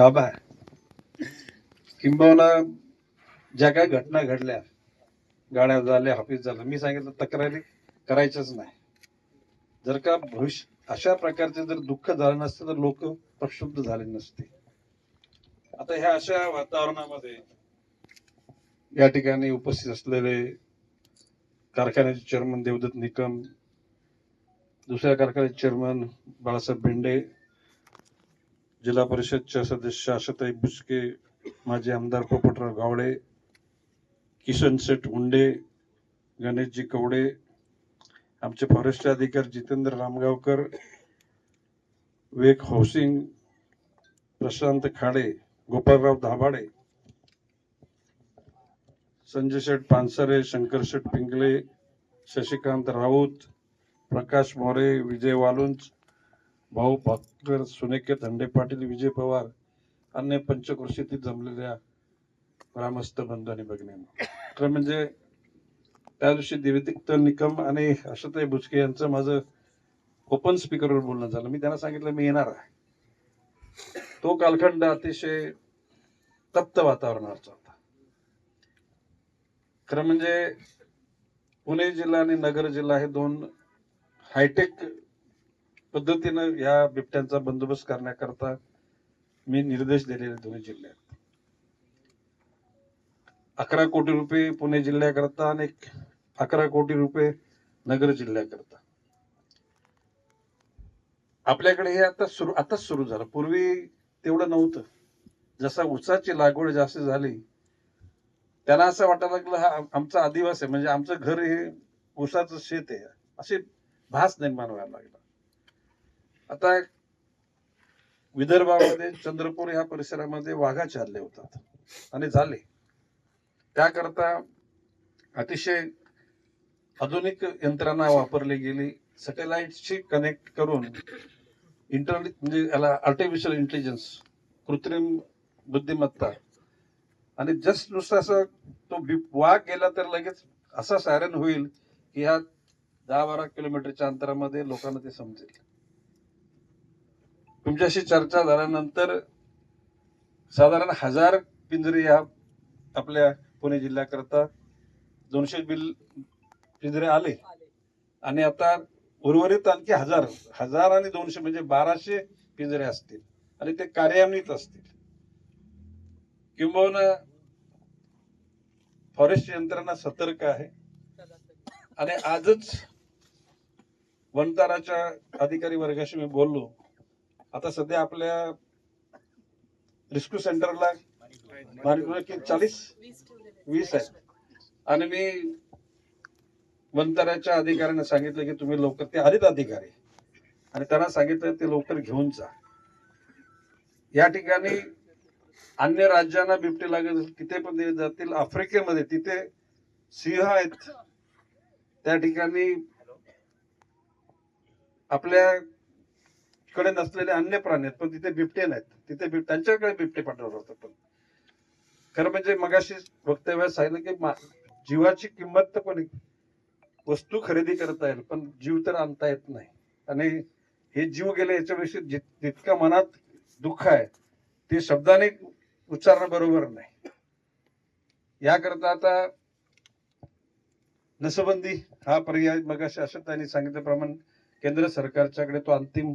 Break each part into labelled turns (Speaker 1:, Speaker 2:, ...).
Speaker 1: काबा किंबहुना ज्या काही घटना घडल्या गाड्या झाल्या ऑफिस झालं मी सांगितलं तक्रारी करायच्याच नाही. जर का भविष्य अशा प्रकारचे जर दुःख झालं नसते तर लोक प्रक्षुब्ध झाले नसते. आता ह्या अशा वातावरणामध्ये या ठिकाणी उपस्थित असलेले कारखान्याचे चेअरमन देवदत्त निकम दुसऱ्या कारखान्याचे चेअरमन बाळासाहेब भेंडे जिल्हा परिषदच्या सदस्य आशाताई बुचके माजी आमदार पोपटराव गावडे किशन सेठ मुंडे गणेशजी कवडे आमचे फॉरेस्ट अधिकारी जितेंद्र रामगावकर वेक हाऊसिंग प्रशांत खाडे गोपाळराव दाभाडे संजय शेठ पानसरे शंकर शेठ पिंगले शशिकांत राऊत प्रकाश मोरे विजय वालुंज भाऊ भाकर सुनेके धंडे पाटील विजय पवार अन्य पंचकृषीतील जमलेल्या ग्रामस्थ बंधू आणि भगिनींनो तर म्हणजे त्या दिवशी दिव्यदिक्त निकम आणि आशाताई भुजके यांचं माझं ओपन स्पीकरवर बोलणं झालं. मी त्यांना सांगितलं मी येणार आहे. तो कालखंड अतिशय तप्त वातावरणाचा होता. खरं म्हणजे पुणे जिल्हा आणि नगर जिल्हा हे दोन हायटेक पद्धतीनं या बिबट्यांचा बंदोबस्त करण्याकरता मी निर्देश दिलेले दोन्ही जिल्ह्यात. अकरा कोटी रुपये पुणे जिल्ह्याकरता आणि अकरा कोटी रुपये नगर जिल्ह्याकरता. आपल्याकडे हे आता सुरू आताच सुरू झालं. पूर्वी तेवढं नव्हतं. जसा उसाची लागवड जास्त झाली त्यांना असं वाटायला लागलं हा आमचा आदिवासी आहे म्हणजे आमचं घर हे उसाचं शेत आहे. असे भास निर्माण व्हायला लागला. आता विदर्भामध्ये चंद्रपूर ह्या परिसरामध्ये वाघा चालले होतात आणि झाले. त्याकरता अतिशय आधुनिक यंत्रणा वापरली गेली. सॅटेलाइटशी कनेक्ट करून इंटरनेट म्हणजे याला आर्टिफिशियल इंटेलिजन्स कृत्रिम बुद्धिमत्ता आणि जस्ट नुसतं असं तो वाघ गेला तर लगेच असा सायरन होईल की ह्या दहा बारा किलोमीटरच्या अंतरामध्ये लोकांना ते समजेल. तुमच्याशी चर्चा झाल्यानंतर साधारण हजार पिंजरे ह्या आपल्या पुणे जिल्ह्याकरता दोनशे बिल पिंजरे आले. आणि आता उर्वरित आणखी हजार हजार आणि दोनशे म्हणजे बाराशे पिंजरे असतील. आणि ते कार्यान्वित असतील. किंबहुना फॉरेस्ट यंत्रणा सतर्क आहे. आणि आजच वनताराच्या अधिकारी वर्गाशी मी बोललो. आता सध्या आपल्या रेस्क्यू सेंटरला चाळीस वीस आहे. आणि मी वनताराच्या अधिकाऱ्यांना सांगितलं की तुम्ही लवकर ते आलेत अधिकारी. आणि त्यांना सांगितलं ते लवकर घेऊन जा. या ठिकाणी अन्य राज्यांना बिबटे लागत तिथे पण दिले जातील. आफ्रिकेमध्ये तिथे सिंह आहेत. त्या ठिकाणी आपल्या कडे नसलेले अन्य प्राणी आहेत पण तिथे बिबटे नाहीत. तिथे त्यांच्याकडे बिबटे पाठवलं होतं पण. खरं म्हणजे मगाशी वक्तव्यात सांगितलं की जीवाची किंमत तर पण वस्तू खरेदी करता येईल पण जीव तर आणता येत नाही. आणि हे जीव गेले याच्याविषयी जितका मनात दुःख आहे ते शब्दाने उच्चारणं बरोबर नाही. याकरता आता नसबंदी हा पर्याय मग अशा त्यांनी सांगितल्याप्रमाणे केंद्र सरकारच्याकडे तो अंतिम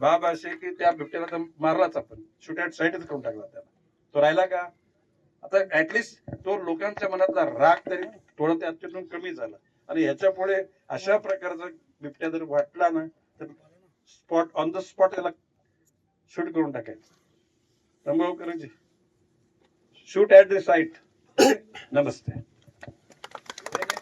Speaker 1: बाब असे की त्या बिबट्याला तर मारलाच आपण. शूट ॲट साईडच करून टाकला त्याला. तो राहिला का? आता ऍटलिस्ट तो लोकांच्या मनातला राग तरी थोडं त्यातून कमी झाला. आणि ह्याच्या पुढे अशा प्रकारचा बिबट्या जर वाटला ना तर स्पॉट ऑन द स्पॉट त्याला शूट करून टाकायचं. तंबाखू करायची shoot at the site Namaste.